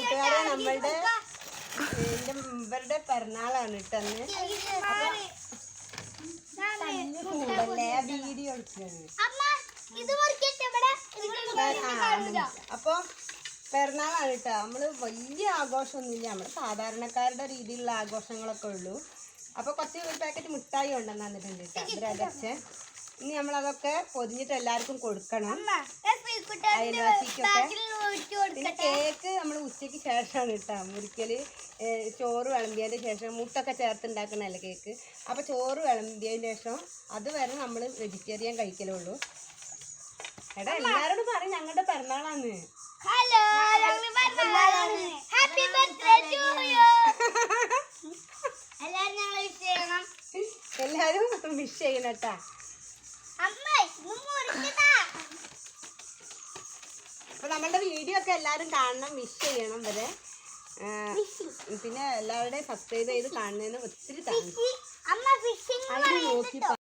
കൂട്ടുകാരെ നമ്മളുടെ എന്റെ ഇവരുടെ പിറന്നാളാണ് ഇട്ടെന്ന് കൂടല്ലേ വീഡിയോ എടുക്കുകയാണ് അമ്മ ഇത് മുറിക്കട്ടെ ഇവിടെ. അപ്പൊ പിറന്നാളാണ് കേട്ടോ. നമ്മൾ വലിയ ആഘോഷമൊന്നുമില്ല. നമ്മൾ സാധാരണക്കാരുടെ രീതിയിലുള്ള ആഘോഷങ്ങളൊക്കെ ഉള്ളൂ. അപ്പൊ കുറച്ച് ഒരു പാക്കറ്റ് മിഠായി കൊണ്ടുവന്നിട്ടുണ്ട് തന്നിട്ടുണ്ട് കേട്ടോ. ബ്രദർസ് ഇനി നമ്മൾ അതൊക്കെ പൊതിഞ്ഞിട്ട് എല്ലാവർക്കും കൊടുക്കണം. അയൽവാസിക്കൊക്കെ. പിന്നെ കേക്ക് നമ്മൾ ഉച്ചയ്ക്ക് ശേഷമാണ് കേട്ടോ മുറിക്കൽ ചോറ് വിളമ്പിയതിന് ശേഷം മുട്ടൊക്കെ ചേർത്ത് ഉണ്ടാക്കണല്ലേ കേക്ക്? അപ്പോൾ ചോറ് വിളമ്പിയതിന് ശേഷം അതുവരെ നമ്മൾ വെജിറ്റേറിയൻ കഴിക്കലുള്ളൂ. എടാ എല്ലാവരോടും പറയും ഞങ്ങളുടെ പിറന്നാളാന്ന്. Hello happy birthday to you എല്ലാരും ഞങ്ങൾ വിഷ് ചെയ്യണം. എല്ലാവരും വിഷ് ചെയ്യണം കേട്ടാ. മുറിക്കട്ടാ നമ്മളുടെ വീഡിയോ ഒക്കെ എല്ലാവരും കാണണം വിഷ് ചെയ്യണം വരെ പിന്നെ എല്ലാവരുടെയും സബ്സ്ക്രൈബ് ചെയ്ത് കാണുന്നതിന് ഒത്തിരി താങ്ക്സ് നോക്കി